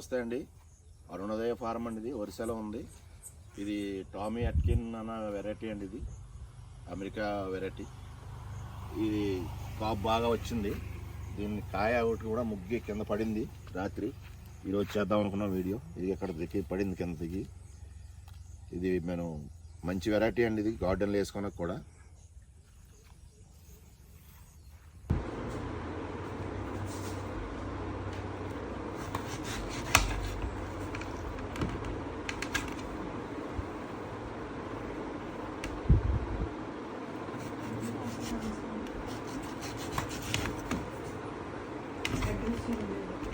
నమస్తే అండి. అరుణోదయ ఫార్మ్ అండి ఇది ఒరిస్సాలో ఉంది. ఇది టామీ అట్కిన్ అన్న వెరైటీ అండి ఇది. America variety. ఇది కాప్ బాగా వచ్చింది. దీన్ని కాయ ఒకటి కూడా ముగ్గి కింద పడింది రాత్రి. ఈరోజు చేద్దాం అనుకున్నాం వీడియో. ఇది ఎక్కడ దిగి పడింది కింద దిగి. ఇది మేము మంచి వెరైటీ అండి ఇది. గార్డెన్లో వేసుకున్నది కూడా. Şimdi